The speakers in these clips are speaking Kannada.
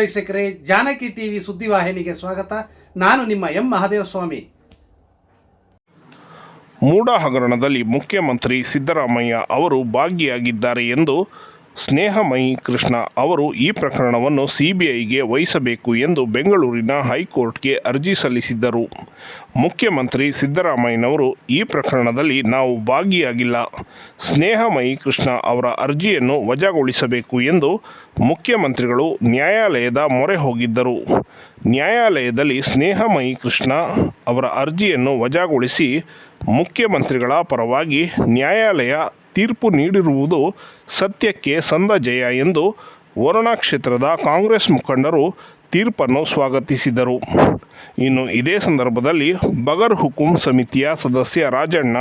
ವೀಕ್ಷಕರೇ, ಜಾನಕಿ ಟಿವಿ ಸುದ್ದಿವಾಹಿನಿಗೆ ಸ್ವಾಗತ. ನಾನು ನಿಮ್ಮ ಎಂ ಮಹಾದೇವ ಸ್ವಾಮಿ ಮೂಡ ಹಗರಣದಲ್ಲಿ ಮುಖ್ಯಮಂತ್ರಿ ಸಿದ್ದರಾಮಯ್ಯ ಅವರು ಭಾಗಿಯಾಗಿದ್ದಾರೆ ಎಂದು ಸ್ನೇಹಮಯಿ ಕೃಷ್ಣ ಅವರು ಈ ಪ್ರಕರಣವನ್ನು ಸಿಬಿಐಗೆ ವಹಿಸಬೇಕು ಎಂದು ಬೆಂಗಳೂರಿನ ಹೈಕೋರ್ಟ್ಗೆ ಅರ್ಜಿ ಸಲ್ಲಿಸಿದ್ದರು. ಮುಖ್ಯಮಂತ್ರಿ ಸಿದ್ದರಾಮಯ್ಯನವರು ಈ ಪ್ರಕರಣದಲ್ಲಿ ನಾವು ಭಾಗಿಯಾಗಿಲ್ಲ. ಸ್ನೇಹಮಯಿ ಕೃಷ್ಣ ಅವರ ಅರ್ಜಿಯನ್ನು ವಜಾಗೊಳಿಸಬೇಕು ಎಂದು ಮುಖ್ಯಮಂತ್ರಿಗಳು ನ್ಯಾಯಾಲಯದ ಮೊರೆ ಹೋಗಿದ್ದರು. ನ್ಯಾಯಾಲಯದಲ್ಲಿ ಸ್ನೇಹಮಯಿ ಕೃಷ್ಣ ಅವರ ಅರ್ಜಿಯನ್ನು ವಜಾಗೊಳಿಸಿ ಮುಖ್ಯಮಂತ್ರಿಗಳ ಪರವಾಗಿ ನ್ಯಾಯಾಲಯ ತೀರ್ಪು ನೀಡಿರುವುದು ಸತ್ಯಕ್ಕೆ ಸಂದ ಜಯ ಎಂದು ವರುಣಾ ಕ್ಷೇತ್ರದ ಕಾಂಗ್ರೆಸ್ ಮುಖಂಡರು ತೀರ್ಪನ್ನು ಸ್ವಾಗತಿಸಿದರು. ಇನ್ನು ಇದೇ ಸಂದರ್ಭದಲ್ಲಿ ಬಗರ್ ಹುಕುಂ ಸಮಿತಿಯ ಸದಸ್ಯ ರಾಜಣ್ಣ,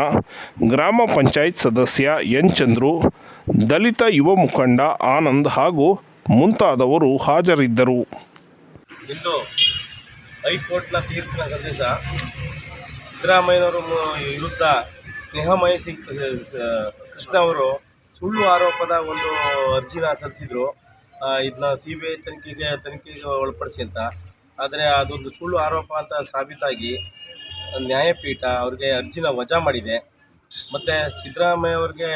ಗ್ರಾಮ ಪಂಚಾಯತ್ ಸದಸ್ಯ ಎನ್ ಚಂದ್ರು ದಲಿತ ಯುವ ಮುಖಂಡ ಆನಂದ್ ಹಾಗೂ ಮುಂತಾದವರು ಹಾಜರಿದ್ದರು. ಇಂದು ಹೈಕೋರ್ಟ್ನ ತೀರ್ಪಿನ ಸಂದೇಶ ಸಿದ್ದರಾಮಯ್ಯನವರ ವಿರುದ್ಧ ಸ್ನೇಹಮಯ ಸಿಂಗ್ ಕೃಷ್ಣ ಅವರು ಸುಳ್ಳು ಆರೋಪದ ಒಂದು ಅರ್ಜಿನ ಸಲ್ಲಿಸಿದ್ರು. ಇದನ್ನ ಸಿ ಬಿ ಐ ತನಿಖೆಗೆ ತನಿಖೆಗೆ ಒಳಪಡಿಸಿ ಅಂತ. ಆದರೆ ಅದೊಂದು ಸುಳ್ಳು ಆರೋಪ ಅಂತ ಸಾಬೀತಾಗಿ ನ್ಯಾಯಪೀಠ ಅವ್ರಿಗೆ ಅರ್ಜಿನ ವಜಾ ಮಾಡಿದೆ. ಮತ್ತು ಸಿದ್ದರಾಮಯ್ಯ ಅವ್ರಿಗೆ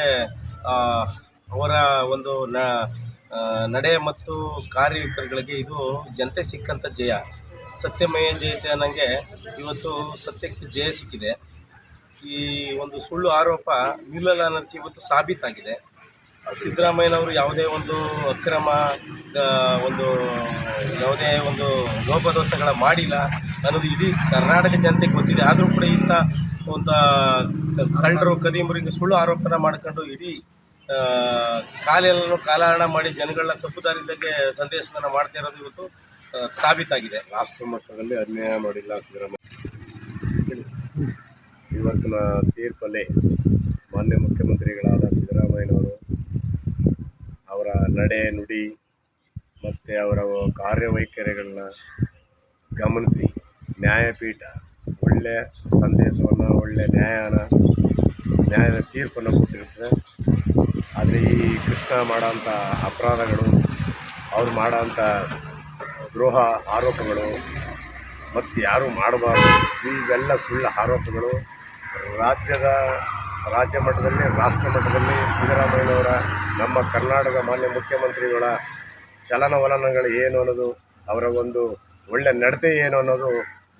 ಅವರ ಒಂದು ನಡೆ ಮತ್ತು ಕಾರ್ಯವೈಖರಿಗಳಿಗೆ ಇದು ಜನತೆ ಸಿಕ್ಕಂಥ ಜಯ. ಸತ್ಯಮಯ ಜಯತೆ ಅನ್ನಂಗೆ ಇವತ್ತು ಸತ್ಯಕ್ಕೆ ಜಯ ಸಿಕ್ಕಿದೆ. ಈ ಒಂದು ಸುಳ್ಳು ಆರೋಪ ನಿಲ್ಲಲ್ಲ ಅನ್ನೋದಕ್ಕೆ ಇವತ್ತು ಸಾಬೀತಾಗಿದೆ. ಸಿದ್ದರಾಮಯ್ಯನವರು ಯಾವುದೇ ಒಂದು ಅಕ್ರಮ ಒಂದು ಯಾವುದೇ ಒಂದು ಲೋಪದೋಷಗಳ ಮಾಡಿಲ್ಲ ಅನ್ನೋದು ಇಡೀ ಕರ್ನಾಟಕ ಜನತೆಗೆ ಗೊತ್ತಿದೆ. ಆದರೂ ಕೂಡ ಇಂಥ ಒಂದು ಕಳ್ಳರು ಕದೀಮರಿಗೆ ಸುಳ್ಳು ಆರೋಪನ ಮಾಡ್ಕೊಂಡು ಇಡೀ ಕಾಲೆಲ್ಲರೂ ಕಾಲೆಲ್ಲನೂ ಕಾಲಹರಣ ಮಾಡಿ ಜನಗಳನ್ನ ತಪ್ಪು ಸಂದೇಶವನ್ನು ಮಾಡ್ತಾ ಇರೋದು ಇವತ್ತು ಸಾಬೀತಾಗಿದೆ. ರಾಷ್ಟ್ರ ಮಟ್ಟದಲ್ಲಿ ಅನ್ಯಾಯ ಮಾಡಿಲ್ಲ ಸಿದ್ದರಾಮಯ್ಯ. ಇವತ್ತಿನ ತೀರ್ಪಲ್ಲಿ ಮಾನ್ಯ ಮುಖ್ಯಮಂತ್ರಿಗಳಾದ ಸಿದ್ದರಾಮಯ್ಯನವರು ಅವರ ನಡೆ, ನುಡಿ ಮತ್ತು ಅವರ ಕಾರ್ಯವೈಖರಿಗಳನ್ನ ಗಮನಿಸಿ ನ್ಯಾಯಪೀಠ ಒಳ್ಳೆಯ ಸಂದೇಶವನ್ನು ಒಳ್ಳೆಯ ನ್ಯಾಯನ, ನ್ಯಾಯದ ತೀರ್ಪನ್ನು ಕೊಟ್ಟಿರ್ತದೆ. ಆದರೆ ಈ ಕೃಷ್ಣ ಮಾಡೋಂಥ ಅಪರಾಧಗಳು, ಅವ್ರು ಮಾಡೋಂಥ ದ್ರೋಹ ಆರೋಪಗಳು, ಮತ್ತು ಯಾರು ಮಾಡಬಾರ್ದು, ಇವೆಲ್ಲ ಸುಳ್ಳು ಆರೋಪಗಳು ರಾಜ್ಯದ ರಾಜ್ಯ ಮಟ್ಟದಲ್ಲಿ ರಾಷ್ಟ್ರ ಮಟ್ಟದಲ್ಲಿ ಸಿದ್ದರಾಮಯ್ಯನವರ ನಮ್ಮ ಕರ್ನಾಟಕ ಮಾನ್ಯ ಮುಖ್ಯಮಂತ್ರಿಗಳ ಚಲನವಲನಗಳು ಏನು ಅನ್ನೋದು ಅವರ ಒಂದು ಒಳ್ಳೆ ನಡತೆ ಏನು ಅನ್ನೋದು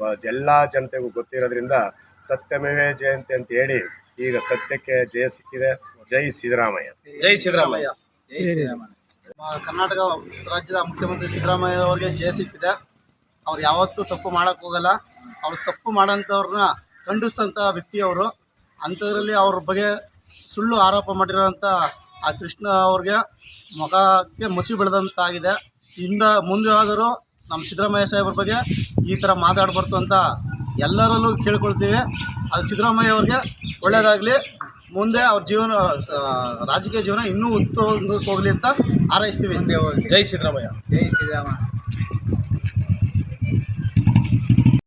ಬ ಎಲ್ಲ ಜನತೆಗೂ ಗೊತ್ತಿರೋದ್ರಿಂದ ಸತ್ಯಮೇವೇ ಜಯಂತಿ ಅಂತ ಹೇಳಿ ಈಗ ಸತ್ಯಕ್ಕೆ ಜಯ ಸಿಕ್ಕಿದೆ. ಜೈ ಸಿದ್ದರಾಮಯ್ಯ. ಜೈ ಸಿದ್ದರಾಮಯ್ಯ. ಕರ್ನಾಟಕ ರಾಜ್ಯದ ಮುಖ್ಯಮಂತ್ರಿ ಸಿದ್ದರಾಮಯ್ಯ ಅವರಿಗೆ ಜಯ ಸಿಕ್ಕಿದೆ. ಅವ್ರು ಯಾವತ್ತೂ ತಪ್ಪು ಮಾಡೋಕ್ಕೋಗಲ್ಲ ಅವ್ರು ತಪ್ಪು ಮಾಡೋಂಥವ್ರನ್ನ ಖಂಡಿಸೋಂಥ ವ್ಯಕ್ತಿಯವರು ಅಂಥದ್ರಲ್ಲಿ ಅವ್ರ ಬಗ್ಗೆ ಸುಳ್ಳು ಆರೋಪ ಮಾಡಿರೋಂಥ ಆ ಕೃಷ್ಣ ಅವ್ರಿಗೆ ಮುಖಕ್ಕೆ ಮಸಿ ಬೆಳೆದಂತಾಗಿದೆ. ಇಂದ ಮುಂದೆ ಆದರೂ ನಮ್ಮ ಸಿದ್ದರಾಮಯ್ಯ ಸಾಹೇಬ್ರ ಬಗ್ಗೆ ಈ ಥರ ಮಾತಾಡಬಾರ್ದು ಅಂತ ಎಲ್ಲರಲ್ಲೂ ಕೇಳ್ಕೊಳ್ತೀವಿ. ಅದು ಸಿದ್ದರಾಮಯ್ಯ ಅವ್ರಿಗೆ ಒಳ್ಳೆಯದಾಗಲಿ ಮುಂದೆ ಅವ್ರ ಜೀವನ ರಾಜಕೀಯ ಜೀವನ ಇನ್ನೂ ಉತ್ತಮಕ್ಕೆ ಹೋಗಲಿ ಅಂತ ಹಾರೈಸ್ತೀವಿ. ಜೈ ಸಿದ್ದರಾಮಯ್ಯ. ಜೈ ಶ್ರೀರಾಮ